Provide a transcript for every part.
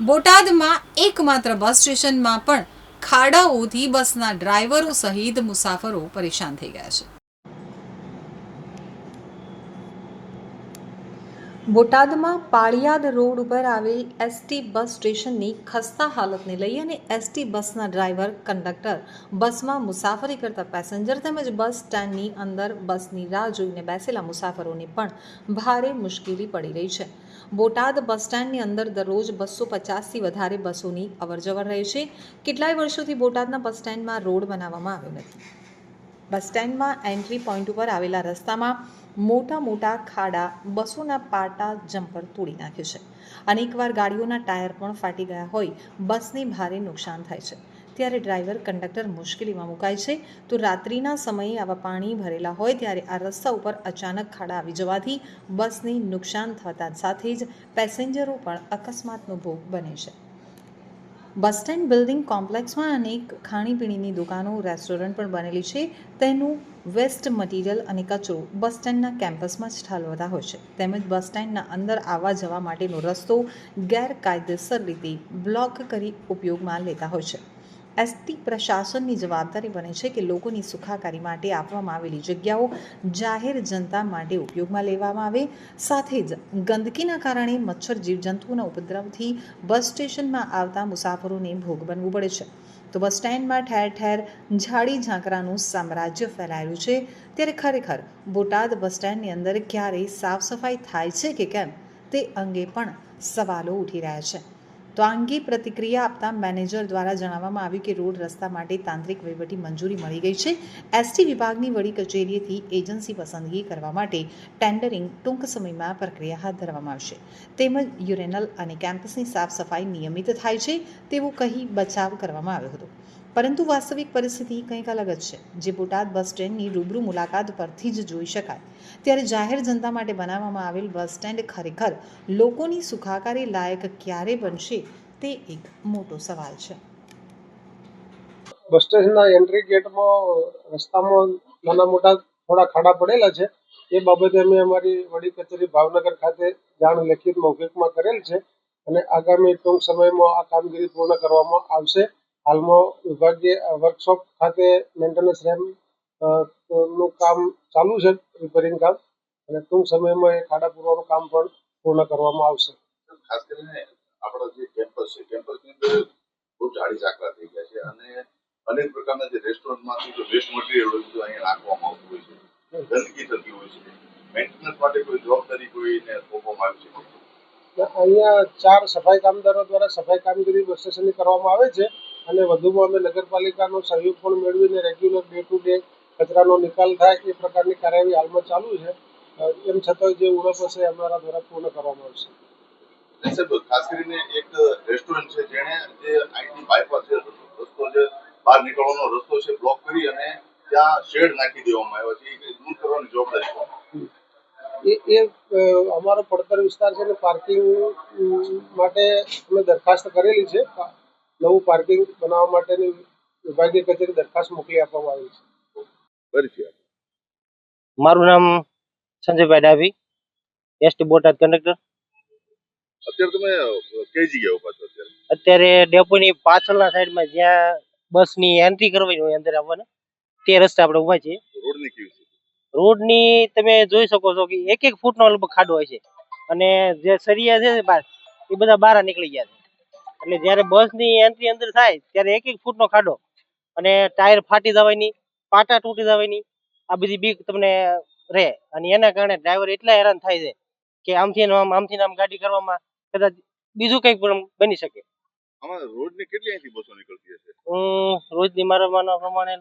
બોટાદમાં એકમાત્ર બસ સ્ટેશનમાં પણ ખાડાઓથી બસના ડ્રાઈવરો સહિત મુસાફરો પરેશાન થઈ ગયા છે. બોટાદમાં પાળિયાદ રોડ ઉપર આવેલ એસટી બસ સ્ટેશનની ખસ્તા હાલતને લઈ અને એસટી બસના ડ્રાઈવર, કંડક્ટર બસમાં મુસાફરી કરતા પેસેન્જર તેમજ બસ સ્ટેન્ડની અંદર બસની રાહ જોઈને બેસેલા મુસાફરોને પણ ભારે મુશ્કેલી પડી રહી છે. બોટાદ બસ સ્ટેન્ડની અંદર દરરોજ બસો પચાસથી વધારે બસોની અવરજવર રહે છે. કેટલાય વર્ષોથી બોટાદના બસ સ્ટેન્ડમાં રોડ બનાવવામાં આવ્યો નથી. બસ સ્ટેન્ડમાં એન્ટ્રી પોઈન્ટ ઉપર આવેલા રસ્તામાં મોટા મોટા ખાડા બસોના પાટા જમ્પર તોડી નાખ્યું છે. અનેકવાર ગાડીઓના ટાયર પણ ફાટી ગયા હોય, બસને ભારે નુકસાન થાય છે. ત્યારે ડ્રાઈવર, કંડક્ટર મુશ્કેલીમાં મુકાય છે. તો રાત્રિના સમયે આવા પાણી ભરેલા હોય ત્યારે આ રસ્તા ઉપર અચાનક ખાડા આવી જવાથી બસને નુકસાન થતા સાથે જ પેસેન્જરો પણ અકસ્માતનો ભોગ બને છે. બસ સ્ટેન્ડ બિલ્ડિંગ કોમ્પ્લેક્સમાં અનેક ખાણીપીણીની દુકાનો, રેસ્ટોરન્ટ પણ બનેલી છે. તેનું વેસ્ટ મટીરિયલ અને કચરો બસ સ્ટેન્ડના કેમ્પસમાં જ ઠાલવતા હોય છે. તેમજ બસ સ્ટેન્ડના અંદર આવવા જવા માટેનો રસ્તો ગેરકાયદેસર રીતે બ્લોક કરી ઉપયોગમાં લેતા હોય છે. એસટી પ્રશાસનની જવાબદારી બને છે કે લોકોની સુખાકારી માટે આપવામાં આવેલી જગ્યાઓ જાહેર જનતા માટે ઉપયોગમાં લેવામાં આવે. સાથે જ ગંદકીના કારણે મચ્છર જીવજંતુઓના ઉપદ્રવથી બસ સ્ટેશનમાં આવતા મુસાફરોને ભોગ બનવું પડે છે. તો બસ સ્ટેન્ડમાં ઠેર ઠેર ઝાડી ઝાંકરાનું સામ્રાજ્ય ફેલાયેલું છે. ત્યારે ખરેખર બોટાદ બસ સ્ટેન્ડની અંદર ક્યારેય સાફ સફાઈ થાય છે કે કેમ? તે અંગે પણ સવાલો ઉઠી રહ્યા છે. તો આ પ્રતિક્રિયા આપતા મેનેજર દ્વારા જણાવવામાં આવ્યું કે રોડ રસ્તા માટે તાંત્રિક વહીવટી મંજૂરી મળી ગઈ છે. એસટી વિભાગની વડી કચેરીએથી એજન્સી પસંદગી કરવા માટે ટેન્ડરિંગ ટૂંક સમયમાં પ્રક્રિયા હાથ ધરવામાં આવશે. તેમજ યુરેનલ અને કેમ્પસની સાફ સફાઈ નિયમિત થાય છે તેવું કહી બચાવ કરવામાં આવ્યો હતો. પરંતુ વાસ્તવિક પરિસ્થિતિ કંઈક અલગ જ છે. જે બોટાદ બસ સ્ટેન્ડની રૂબરૂ મુલાકાત પરથી જ જોઈ શકાય. ત્યારે જાહેર જનતા માટે બનાવવામાં આવેલ બસ સ્ટેન્ડ ખરેખર લોકોની સુખાકારી લાયક ક્યારે બનશે તે એક મોટો સવાલ છે. બસ સ્ટેશનના એન્ટ્રી ગેટમાં રસ્તામાં નાના મોટા થોડા ખાડા પડેલા છે. એ બાબતે અમે અમારી વડી કચેરી ભાવનગર ખાતે જાણ લેખિત મૌખિકમાં કરેલ છે અને આગામી ટૂંક સમયમાં આ કામગીરી પૂર્ણ કરવામાં આવશે. હાલમાં વિભાગીય વર્કશોપ ખાતે મેન્ટેનન્સ રેમનું કામ ચાલુ છે રિપેરિંગ કામ. અને ટૂંક સમયમાં એ ખાડા પૂરવાનું કામ પણ પૂર્ણ કરવામાં આવશે. ખાસ કરીને આપણા જે કેમ્પસ છે કેમ્પસની અંદર બહુ જાડી ઝાકરા થઈ ગયા છે અને અનેક પ્રકારના જે રેસ્ટોરન્ટમાંથી જે વેસ્ટ મટીરિયલ હોય છે અહીંયા નાખવામાં આવતું હોય છે. ગંદકી થતી હોય છે. મેન્ટેનન્સ માટે કોઈ જવાબદારી કોઈને સોંપવામાં આવી છે? અહીંયા ચાર સફાઈ કામદારો દ્વારા સફાઈ કામગીરી બસ સ્ટેશનની કરવામાં આવે છે. અને વધુમાં અમે નગરપાલિકાનો સહયોગ પણ મેળવીને રેગ્યુલર ડે ટુ ડે કચરાનો નિકાલ થાય એ પ્રકારની કાર્યવાહી હાલમાં ચાલુ છે. એમ છતાં જે ઉણપ હશે અમારા દ્વારા પૂર્ણ કરવામાં આવશે. ખાસ કરીને એક રેસ્ટોરન્ટ છે જેણે જે આઈટી બાયપાસ રસ્તો છે બહાર નીકળવાનો રસ્તો છે બ્લોક કરી અને ત્યાં શેડ નાખી દેવામાં આવ્યો છે. એ દૂર કરવાની જવાબદારી એ એ અમારો પડતર વિસ્તાર છે અને પાર્કિંગ માટે અમે દરખાસ્ત કરેલી છે. નવું પાર્કિંગ બનાવવા માટેની વિભાગીય કચેરી દરખાસ્ત મોકલી આપવામાં આવી છે. પરિચય મારું નામ સંજયભાઈ ડાભી એસટી બોટાદ કંડક્ટર અત્યારે તમે કઈ જગ્યાએ ઊભા છો અત્યારે? અત્યારે ડેપોની પાછળના સાઈડમાં જ્યાં બસની એન્ટ્રી કરવાની હોય અંદર આવવાને તે રસ્તે આપણે ઊભા છીએ. રોડની કેવી છે રોડની તમે જોઈ શકો છો કે એક એક ફૂટનો લગભગ ખાડો હોય છે. અને જે સરિયા છે બહાર એ બધા બહાર નીકળી ગયા છે. એટલે જ્યારે બસની એન્ટ્રી અંદર થાય ત્યારે એક એક ફૂટનો ખાડો અને ટાયર ફાટી જવાની પાટા તૂટી જવાની આ બધી બીક તમને રહે. અને એના કારણે ડ્રાઈવર એટલા હેરાન થાય છે કે આમથી આમ આમથી આમ ગાડી કરવામાં કદાચ બીજું કંઈક પણ બની શકે. રોડની કેટલી અહીંથી બસો નીકળતી હશે? હું રોજની મારા માનવા પ્રમાણે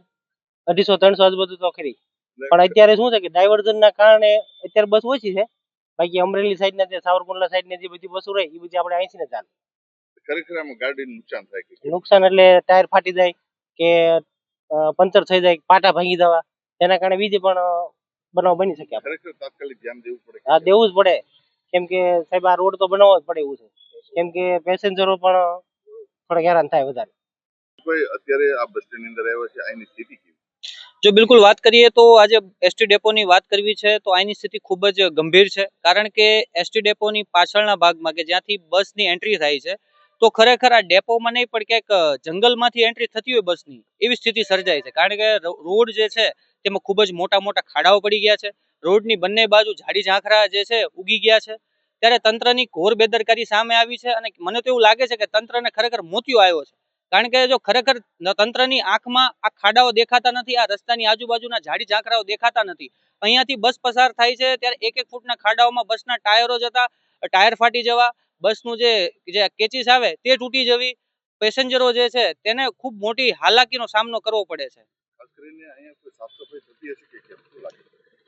અઢીસો ત્રણસો આજુબાજુ તો ખરી. પણ અત્યારે શું છે કે ડાયવર્ઝન ના કારણે અત્યારે બસ ઓછી છે. બાકી અમરેલી સાઈડ ના જે સાવરકુંડલા સાઈડની જે બધી બસો રહી એ બધી આપણે અહીંથી ને ચાલે. ખરેખર આમાં ગાડીને નુકસાન થાય કે નુકસાન એટલે ટાયર ફાટી જાય કે પંચર થઈ જાય પાટા ભાંગી જવા. તેના કારણે બીજે પણ બનાવ બની શકે ખરેખર તાત્કાલિક ધ્યાન દેવું પડે આ દેવું જ પડે. કેમ કે સાહેબ આ રોડ તો બનાવવો જ પડે એવું છે. કેમ કે પેસેન્જરો પણ થોડા હેરાન થાય વધારે. કોઈ અત્યારે આ બસ સ્ટેન્ડ અંદર આવ્યો છે આની સ્થિતિ કેવી? જો બિલકુલ વાત કરીએ તો આજે એસટી ડેપોની વાત કરવી છે તો અહીંની સ્થિતિ ખૂબ જ ગંભીર છે. કારણ કે એસટી ડેપોની પાછળના ભાગમાં કે જ્યાંથી બસની એન્ટ્રી થાય છે તો ખરેખર આ ડેપોમાં નહીં, પણ ક્યાંક જંગલમાંથી એન્ટ્રી થતી હોય બસની, એવી સ્થિતિ સર્જાય છે. કારણ કે રોડ જે છે, તેમાં ખૂબ જ મોટા મોટા ખાડાઓ પડી ગયા છે. રોડની બંને બાજુ ઝાડી ઝાંખરા જે છે, ઉગી ગયા છે. ત્યારે તંત્રની ઘોર બેદરકારી સામે આવી છે અને મને તો એવું લાગે છે કે તંત્રને ખરેખર મોતિયો આવ્યો છે. કારણ કે જો ખરેખર તંત્રની આંખમાં આ ખાડાઓ દેખાતા નથી, આ રસ્તાની આજુબાજુના ઝાડી ઝાંખરાઓ દેખાતા નથી. અહીંયાથી બસ પસાર થાય છે, ત્યારે એક એક ફૂટના ખાડાઓમાં બસના ટાયરો જતા ટાયર ફાટી જવા બસનું જે જે કેચીસ આવે તે તૂટી જવી, પેસેન્જરો જે છે તેને ખૂબ મોટી હાલાકીનો સામનો કરવો પડે છે.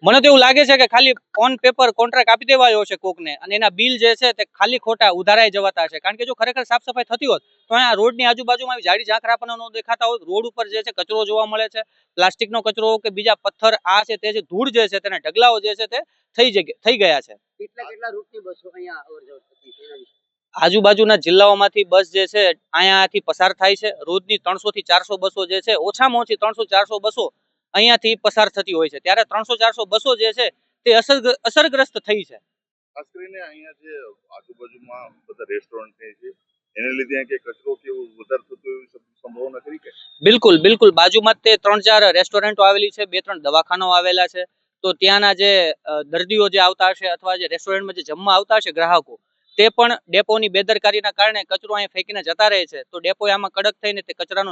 મને તો એવું લાગે છે કે ખાલી ઓન પેપર કોન્ટ્રાક્ટ આપી દેવાયો છે કોકને. અને એના બિલ જે છે તે ખાલી ખોટા ઉધારાઈ જવાતા છે. કારણ કે જો ખરેખર સાફ સફાઈ થતી હોત તો અહીંયા રોડની આજુબાજુમાં જાડી ઝાંખરા પણ ન દેખાતા હોત. રોડ ઉપર જે છે કચરો જોવા મળે છે. પ્લાસ્ટિકનો કચરો કે બીજા પથ્થર આ છે તે છે ધૂળ જે છે તેના ઢગલાઓ જે છે તે થઈ જગ્યા થઈ ગયા છે. કેટલા કેટલા રૂટની બસો અહીંયા થતી છે એના વિશે? આજુબાજુના જિલ્લાઓમાંથી બસ જે છે અહીંયાથી પસાર થાય છે. રોજની ત્રણસો થી ચારસો બસો જે છે ઓછામાં ઓછી ત્રણસો ચારસો બસો અહીંયાથી પસાર થતી હોય છે. ત્યારે ત્રણસો ચારસો બસો જે છે તે અસર અસરગ્રસ્ત થઈ છે. ખાસ કરીને અહીંયા જે આજુબાજુમાં બધા રેસ્ટોરન્ટ છે એને લીધે કે કચરો કેવું વધારે થતું એવી સંભાવના ખરી કે? બિલકુલ બિલકુલ. બાજુમાં તે ત્રણ ચાર રેસ્ટોરન્ટો આવેલી છે બે ત્રણ દવાખાનાઓ આવેલા છે. તો ત્યાંના જે દર્દીઓ જે આવતા હશે અથવા જે રેસ્ટોરન્ટમાં જે જમવા આવતા હશે ગ્રાહકો તે પણ ડેપોની બેદરકારીના કારણે કચરો અહીંયા ફેંકીને જતા રહે છે. તો ડેપો આમાં કડક થઈને તે કચરાનો